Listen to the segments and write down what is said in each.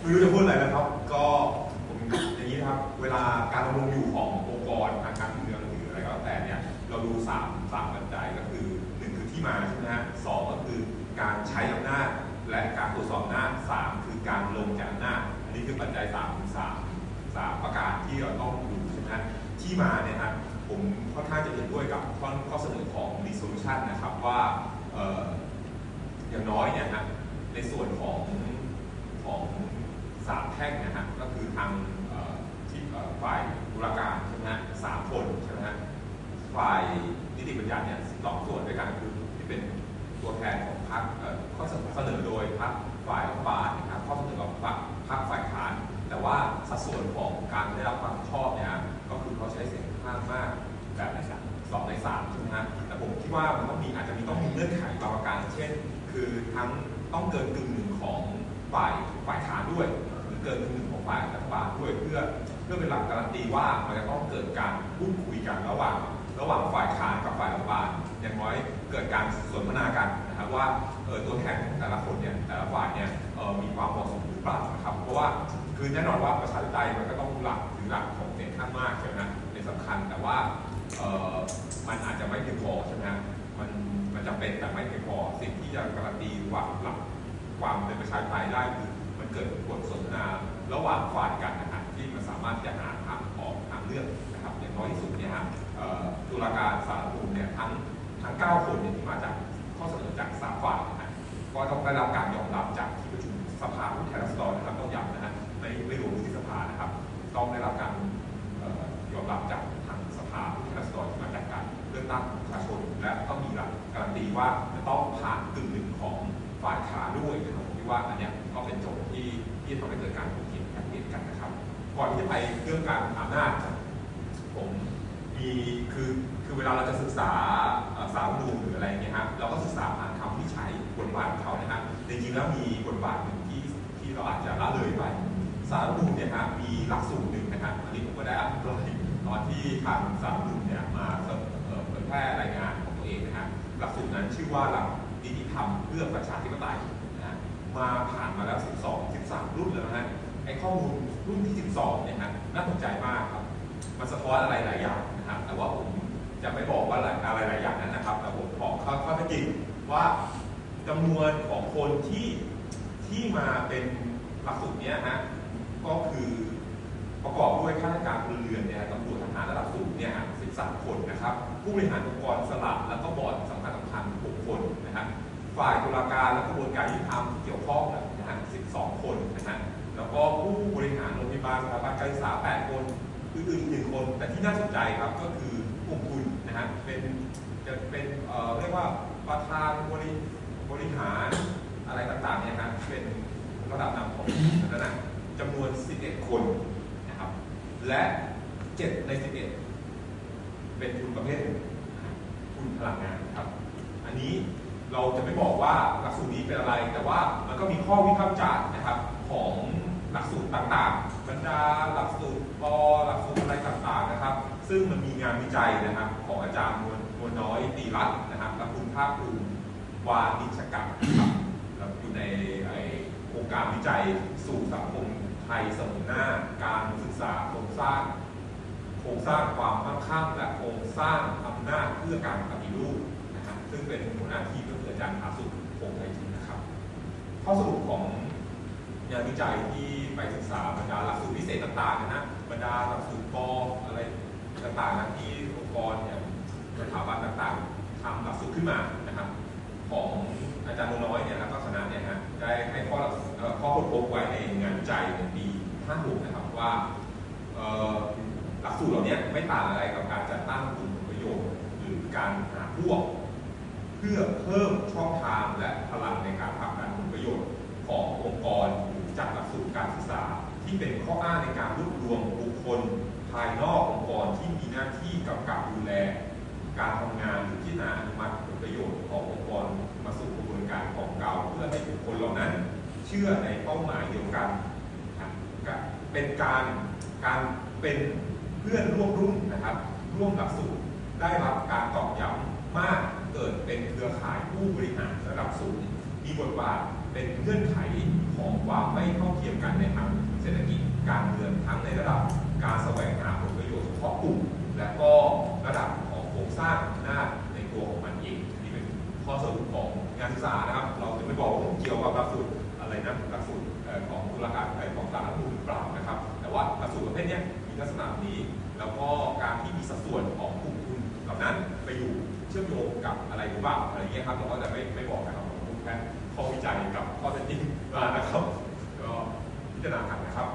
ไม่รู้จะพูดอะไรนะครับ ก็ผมอย่างนี้นะครับ เวลาการดำรงอยู่ขององค์กรทางการเมืองหรืออะไรก็แล้วแต่เนี่ย เราดูสามสามปัจจัยก็คือหนึ่งคือที่มาใช่ไหมฮะสองก็คือการใช้อำนาจและการตรวจสอบอำนาจสามคือการลงจากอำนาจอันนี้คือปัจจัยสามสามสามประการที่เราต้องดูใช่ไหมฮะที่มาเนี่ยฮะผมค่อนข้างจะเห็นด้วยกับข้อเสนอของ resolution นะครับว่าเอ่ออย่างน้อยเนี่ยฮะในส่วนของของสามแท่งนะฮะก็คือทางเอ่อที่เอ่อฝ่ายตุลาการใช่ไหมฮะสามคนใช่ไหมฮะฝ่ายนิติบัญญัติเนี่ยสองส่วนด้วยกันคือที่เป็นตัวแทนของพรรคเอ่อข้อเสนอโดยพรรค ฝ่ายรัฐบาลนะครับข้อเสนอของพรรคพรรคฝ่ายค้านแต่ว่าสัดส่วนของการได้รับความชอบเนี่ยก็คือเขาใช้เสียงข้างมากแบบไหนสักสองในสามใช่ไหมฮะแต่ผมคิดว่ามันต้องมีอาจจะมีต้องมีเงื่อนไขบางประการเช่น คือทั้งต้องเกินกึ่งหนึ่งของฝ่ายฝ่ายค้านด้วยหรือเกินกึ่งหนึ่งของฝ่ายรัฐบาลด้วยเพื่อเพื่อเป็นหลักการันตีว่ามันจะต้องเกิดการพูดคุยกันระหว่างระหว่างฝ่ายค้านกับฝ่ายรัฐบาลอย่างน้อย เกิดการสนทนากันนะครับว่าตัวแทนของแต่ละคนเนี่ยแต่ละฝ่ายเนี่ยมีความเหมาะสมหรือเปล่านะครับเพราะว่าคือแน่นอนว่าประชาธิปไตยมันก็ต้องหลักถือหลักของเสียงข้างมากใช่ไหมเป็นสำคัญแต่ว่ามันอาจจะไม่เพียงพอใช่ไหมมันมันจะเป็นแต่ไม่เพียงพอสิ่งที่จะการันตีว่าหลักความเป็นประชาธิปไตยได้คือมันเกิดบทสนทนาระหว่างฝ่ายกันนะครับที่มันสามารถจะหาทางออกทางเลือกนะครับอย่างน้อยที่สุดเนี่ยครับเอ่อตุลาการสารรัฐธรรม ทั้ง 9 คนเนี่ยที่มาจากข้อเสนอจากสามฝ่ายนะฮะก็ต้องได้รับการยอมรับจากที่ประชุมสภาผู้แทนราษฎรนะครับต้องย้ำนะฮะไม่ไม่รวงที่สภานะครับ ต้องได้รับการ จริงๆแล้วมีบทบาทหนึ่งที่ที่เราอาจจะละเลยไป สารรัฐธรรมนูญเนี่ยครับมีหลักสูตรหนึ่งนะครับอันนี้ผมก็ได้อภิปรายตอนที่ทางสารรัฐธรรมนูญเนี่ยมาเผยแพร่รายงานของตัวเองนะครับหลักสูตรนั้นชื่อว่าหลักนิติธรรมเพื่อประชาธิปไตยนะฮะมาผ่านมาแล้ว 12 13 รุ่นแล้วนะฮะไอ้ข้อมูลรุ่นที่ 12 เนี่ยฮะน่าสนใจมากครับมันสะท้อนอะไรหลายอย่างนะครับแต่ว่าผมจะไม่บอกว่าอะไรหลายอย่างนั้นนะครับแต่ผมบอกข้อข้อเท็จจริงว่า จำนวนของคนที่ที่มาเป็นหลักสูตรเนี้ยฮะก็คือประกอบด้วยข้าราชการพลเรือนเนี่ยตำรวจทหารระดับสูงเนี่ยฮะ13คนนะครับ ผู้บริหารองค์กรสลับแล้วก็บอร์ดสำคัญสำคัญ6คนนะครับฝ่ายตุลาการและกระบวนการยุติธรรมที่เกี่ยวข้องนะฮะ12คนนะฮะแล้วก็ผู้บริหารโรงพยาบาลสถาบันการศึกษา8คนอื่นๆอีกหนึ่งคน แต่ที่น่าสนใจครับก็คือกลุ่มทุนนะฮะเป็นจะเป็นเอ่อเรียกว่าประธานบริ บริหารอะไรต่างๆเนี่ยครับเป็นระดับนำของนั้นนะจำนวน 11 คนนะครับ และ 7 ใน 11 เป็นทุนประเภททุนพลังงานครับ อันนี้เราจะไม่บอกว่าหลักสูตรนี้เป็นอะไร แต่ว่ามันก็มีข้อวิพากษ์วิจารณ์นะครับของหลักสูตรต่างๆ บรรดาหลักสูตรปอหลักสูตรอะไรต่างๆนะครับ ซึ่งมันมีงานวิจัยนะครับ ของอาจารย์นวลนวลน้อยตีรัตน์นะครับและคุณภาคภูมิ วานิชกรรมครับอยู่ในไอโครงการวิจัยสู่สังคมไทยสมุนหน้า การศึกษาโครงสร้าง โครงสร้างความมั่งคั่งและโครงสร้างอำนาจเพื่อการปฏิรูปนะครับซึ่งเป็นหัวหน้าทีมก็คืออาจารย์ผาสุขคงไทยจินนะครับ ข้อสรุปของงานวิจัยที่ไปศึกษาบรรดาหลักสูตรพิเศษต่างๆนะฮะบรรดาหลักสูตรปออะไรต่างๆนะที่องค์กรเนี่ยสถาบันต่างๆทำหลักสูตรขึ้นมานะครับ ของอาจารย์น้อยเนี่ยแล้วก็คณะเนี่ยฮะได้ให้ข้อข้อค้นพบไว้ในงานวิจัยในปี56นะครับว่าหลักสูตรเหล่านี้ไม่ต่างอะไรกับการจัดตั้งกลุ่มผลประโยชน์หรือการหาพวก เพื่อเพิ่มช่องทางและพลังในการผลักดันผลประโยชน์ขององค์กรหรือจัดหลักสูตรการศึกษา ที่เป็นข้ออ้างในการรวบรวมบุคคลภายนอกองค์กรที่มีหน้าที่กำกับดูแล การทำงานหรือพิจารณาอนุมัติ คคลเหล่านั้น เชื่อในเป้าหมายเดียวกัน เป็นการการเป็นเพื่อนร่วมรุ่นนะครับ ร่วมหลักสูตรได้รับการตอบย้ำมากเกิดเป็นเครือข่ายผู้บริหารระดับสูง มีบทบาทเป็นเงื่อนไขของความไม่เท่าเทียมทียมกันในทางเศรษฐกิจการเมืองทั้งในระดับการแสวงหาผลประโยชน์เฉพาะกลุ่มและก็ระดับของโครงสร้างอำนาจในตัวของมันเองนี่เป็นข้อสรุปของงานศึกษานะครับ เกี่ยวกับหลักสูตรอะไรนะหลักสูตรเอ่อของตุลาการเอ่อของศารัฐธรรมนูญหรือเปล่านะครับ แต่ว่าหลักสูตรประเภทนี้มีลักษณะนี้ แล้วก็การที่มีสัดส่วนของกลุ่มทุนเหล่านั้นไปอยู่เชื่อมโยงกับอะไรหรือเปล่าอะไรเงี้ยครับเราก็จะไม่ไม่บอกนะครับผมพูดแค่ข้อวิจัยกับข้อเท็จจริงมานะครับก็พิจารณากันนะครับ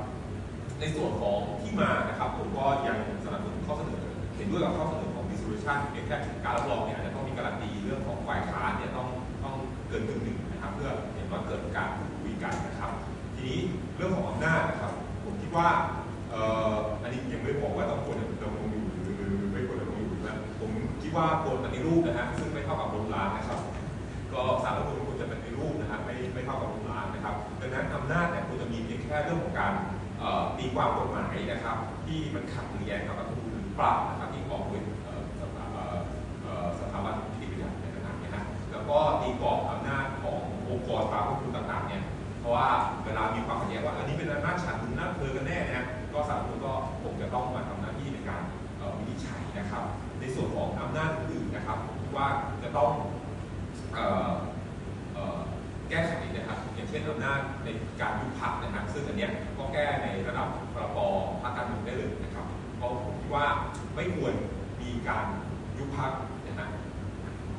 ในส่วนของที่มานะครับผมก็ยังสนับสนุนข้อเสนอเห็นด้วยกับข้อเสนอของ dissolution เพียงแค่การรับรองเนี่ยอาจจะต้องมีการันตีเรื่องของฝ่ายค้านเนี่ยต้องต้องเกินกึ่งหนึ่งนะครับเพื่อ เห็นว่าเกิดการพูดคุยกันนะครับ ทีนี้เรื่องของอำนาจนะครับ ผมคิดว่าอันนี้ยังไม่บอกว่าต้องควรดำรงอยู่หรือหรือไม่ควรดำรงอยู่นะผมคิดว่าควรปฏิรูปนะฮะซึ่งไม่เท่ากับล้มล้างนะครับ ก็สารรัฐธรรมนูญควรจะเป็นในรูปนะครับไม่ไม่เท่ากับล้มล้างนะครับดังนั้นอำนาจเนี่ยควรจะมีเพียงแค่เรื่องของการตีความกฎหมายนะครับ ที่มันขัดหรือแย้งกับรัฐธรรมนูญหรือเปล่านะครับที่ออกโดยสถาเอ่อเอ่อสถาบันนิติบัญญัติในต่างๆนะฮะแล้วก็ตีกรอบ อำนาจขององค์กรตามรัฐธรรมนูญต่างๆเนี่ยเพราะว่าเวลามีความขัดแย้งว่าอันนี้เป็นอำนาจฉันหรืออำนาจเธอกันแน่นะก็สารนูนก็คงจะต้องมาทำหน้าที่ในการวินิจฉัยนะครับ ในส่วนของอำนาจอื่นๆนะครับผมคิดว่าจะต้องแก้ไขนะครับอย่างเช่นอำนาจในการยุบพรรคนะครับซึ่งอันเนี้ยก็แก้ในระดับพรบพรรคการเมืองได้เลยนะครับเพราะผมคิดว่าไม่ควรมีการยุบพรรคนะฮะ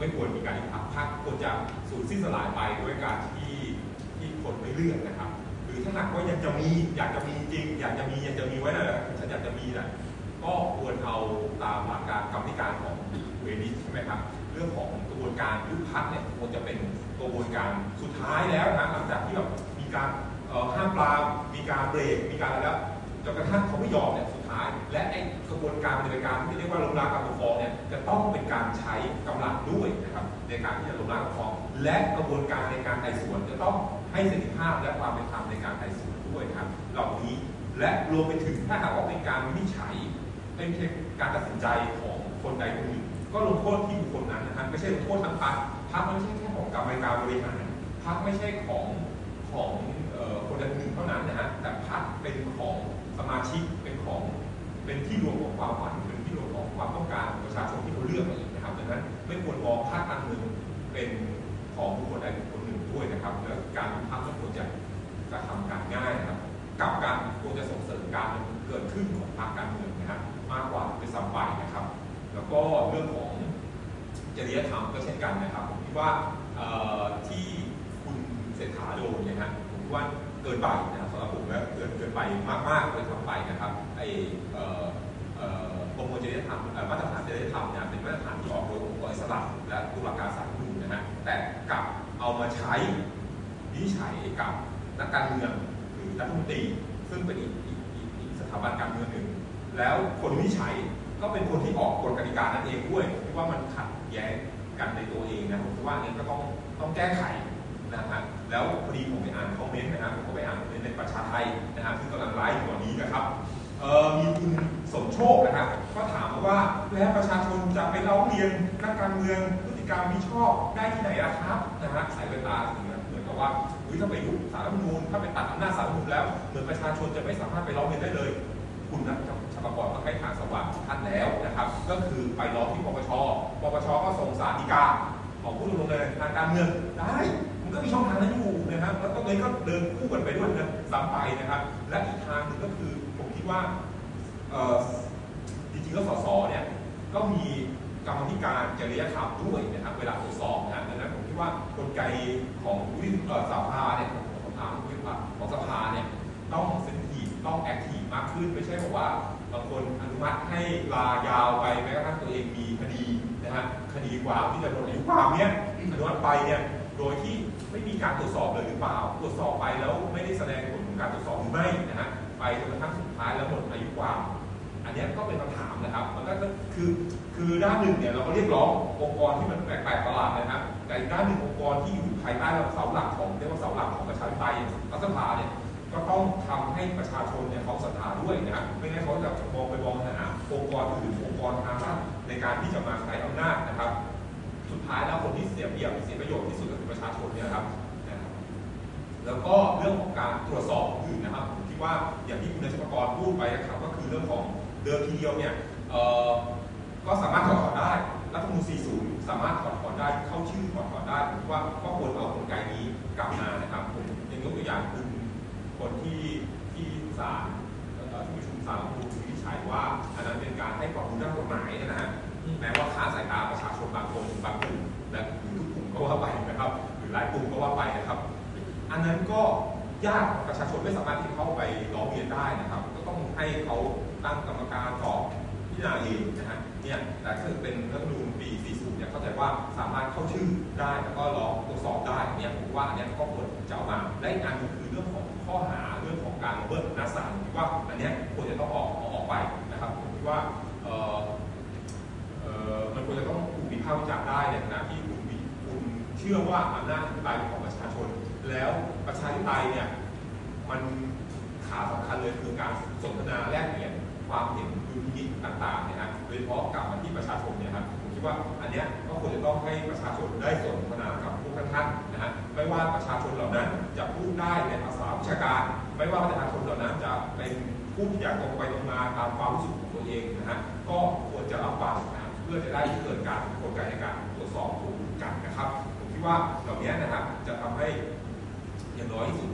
ไม่ควรมีการยุบพรรคพรรคควรจะสูญสิ้นสลายไปด้วยการที่ที่คนไม่เลือกนะครับ หรือถ้าหากว่ายังจะมีอยากจะมีจริง อยากจะมีอยากจะมีไว้นะฉันอยากจะมีนะก็ควรเอาตามหลักการกรรมธิการของเวนิสใช่ไหมครับเรื่องของกระบวนการยุบพักเนี่ยควรจะเป็นกระบวนการสุดท้ายแล้วนะหลังจากที่แบบมีการห้ามปรามมีการเบรกมีการอะไรแล้วจนกระทั่งเขาไม่ยอมเนี่ยสุดท้าย และไอ้กระบวนการปฏิบัติการที่เรียกว่าล้มล้างการปกครองเนี่ยจะต้องเป็นการใช้กำลังด้วยนะครับในการที่จะล้มล้างการปกครอง และกระบวนการในการไต่สวนจะต้องให้เสรีภาพและความเป็นธรรมในการไต่สวนด้วยครับเหล่านี้และรวมไปถึงถ้าหากว่าเป็นการวินิจฉัยเป็นเพียงการตัดสินใจของคนใดคนหนึ่งก็ลงโทษที่บุคคลนั้นนะครับไม่ใช่ลงโทษทั้งพรรคพรรคไม่ใช่แค่ของกรรมการบริหารพรรคไม่ใช่ของของคนใดคนหนึ่งเท่านั้นนะฮะแต่พรรคเป็นของสมาชิกเป็นของ เป็นที่รวมของความหวังเป็นที่รวมของความต้องการของประชาชนที่เขาเลือกมาเองนะครับดังนั้นไม่ควรมองพรรคการเมืองเป็นของบุคคลใดบุคคลหนึ่งด้วยนะครับและการยุบพรรคก็ควรจะกระทำการง่ายนะครับกับการควรจะส่งเสริมการเกิดขึ้นของพรรคการเมืองนะครับมากกว่าเป็นสัมไปนะครับ แล้วก็เรื่องของจริยธรรมก็เช่นกันนะครับผมคิดว่า ธรรมมาตรฐานจริยธรรมเนี่ยเป็นมาตรฐานที่ออกโดยองค์กรอิสระและตุลาการศาลหนูนะฮะแต่กลับเอามาใช้วิจัยกับนักการเมืองหรือรัฐมนตรีซึ่งเป็นอีกอีกอีกสถาบันการเมืองหนึ่ง แล้วคนวิจัยก็เป็นคนที่ออกกฎกติกานั้นเองด้วยผมคิดว่ามันขัดแย้งกันในตัวเองนะผมคิดว่าอันนี้ก็ต้องต้องแก้ไขนะฮะแล้วพอดีผมไปอ่านคอมเมนต์นะครับผมก็ไปอ่านคอมเมนต์ในประชาไทยนะฮะซึ่งกำลังไลฟ์อยู่ตอนนี้นะครับ มีคุณสมโชคนะครับก็ถามมาว่าแล้วประชาชนจะไปร้องเรียนนักการเมืองพฤติกรรมมิชอบได้ที่ไหนล่ะครับนะฮะสายเวลาถึงนเหมือนกับว่าเฮ้ยถ้าไปยุบสารรัฐมนูญถ้าไปตัดอำนาจสารรัฐมนูญแล้วเหมือนประชาชนจะไม่สามารถไปร้องเรียนได้เลย คุณนัทชกรก็ให้ทางสว่างท่านแล้วนะครับ ก็คือไปร้องที่ปปชปปชก็ส่งสารดีกาของผู้ดำรงทางการเมืองได้มันก็มีช่องทางนั้นอยู่นะครับแล้วก็เลยก็เดินคู่กันไปด้วยนะสามไปนะครับ และอีกทางหนึ่งก็คือ ว่าจริงๆแล้วสสเนี่ยก็มีกรรมธิการจริยธรรมด้วยนะครับเวลาตรวจสอบนะดังนั้นผมคิดว่ากลไกของวิเอ่อสภาเนี่ยของสภาของสภาเนี่ยต้องเซนทีฟต้องแอคทีฟมากขึ้น ไม่ใช่บอกว่าบางคนอนุมัติให้ลายาวไปแม้กระทั่งตัวเองมีคดีนะฮะคดีความที่จะหมดอายุความเนี้ยอนุมัติไปเนี่ยโดยที่ไม่มีการตรวจสอบเลยหรือเปล่า ตรวจสอบไปแล้วไม่ได้แสดงผลของการตรวจสอบหรือไม่นะฮะ ไปจนกระทั่งสุดท้ายแล้วหมดอายุความ อันนี้ก็เป็นคำถามนะครับ มันก็คือคือด้านหนึ่งเนี่ยเราก็เรียกร้ององค์กรที่มันแปลกๆประหลาดนะครับแต่อีกด้านหนึ่งองค์กรที่อยู่ภายใต้เสาหลักของเรียกว่าเสาหลักของประชาธิปไตยรัฐสภาเนี่ยก็ต้องทำให้ประชาชนเนี่ยเขาศรัทธาด้วยนะครับไม่งั้นเขาจะมองไปมองหาองค์กรอื่นองค์กรทางรัฐในการที่จะมาใช้อำนาจนะครับ สุดท้ายแล้วคนที่เสียเปรียบเสียประโยชน์ที่สุดก็คือประชาชนเนี่ยครับแล้วก็เรื่องของการตรวจสอบอื่นนะครับ ว่าอย่างที่คุณนายชกรพูดไปนะครับก็คือเรื่องของเดิมทีเดียวเนี่ยก็สามารถถอดถอนได้รัฐธรรมนูญ40 สามารถถอดถอนได้เข้าชื่อถอดถอนได้ผมว่าก็ควรเอากลไกนี้กลับมานะครับผมยังยกตัวอย่างคุณคนที่ที่ศาลที่ประชุมศาลรัฐธรรมนูญวินิจฉัยว่าอันนั้นเป็นการให้ความรู้ด้านกฎหมายนะฮะแม้ว่าค้าสายตาประชาชนบางคนบางกลุ่มและหรือทุกกลุ่มก็ว่าไปนะครับ หรือหลายกลุ่มก็ว่าไปนะครับ อันนั้นก็ยาก ได้แล้วก็ร้องตรวจสอบได้เนี่ยผมว่าอันเนี้ยก็ควรจะเอามาและอีกอันหนึงคือเรื่องของข้อหาเรื่องของการละเมิดอำนาจศาลผมว่าอันเนี้ยควรจะต้องออกออกไปนะครับผมคิดว่าเออเออมันควรจะต้องถูกวิพากษ์วิจารณ์ได้ในขณะที่คุณคุณเชื่อว่าอำนาจอธิปไตยเป็นของประชาชน แล้วประชาธิปไตยเนี่ยมันขาสำคัญเลยคือการสนทนาแลกเปลี่ยนความเห็นดุลพินิจต่างๆเนี่ยนะโดยเฉพาะกลับมาที่ประชาชนเนี่ยครับ ดว่าอันเนี้ยก็ควรจะต้องให้ประชาชนได้สนทนากับพวกท่านๆนะฮะไม่ว่าประชาชนเหล่านั้นจะพูดได้ในภาษาวิชาการ ไม่ว่าประชาชนเหล่านั้นจะเป็นผู้อยากตรงไปตรงมาตามความรู้สึกของตัวเองนะฮะก็ควรจะรับฟังนะเพื่อจะได้เกิดการกลไกในการตรวจสอบภูมิคุ้มกันนะครับผมคิดว่าเหล่านี้นะครับจะทำให้อย่างน้อยที่สุด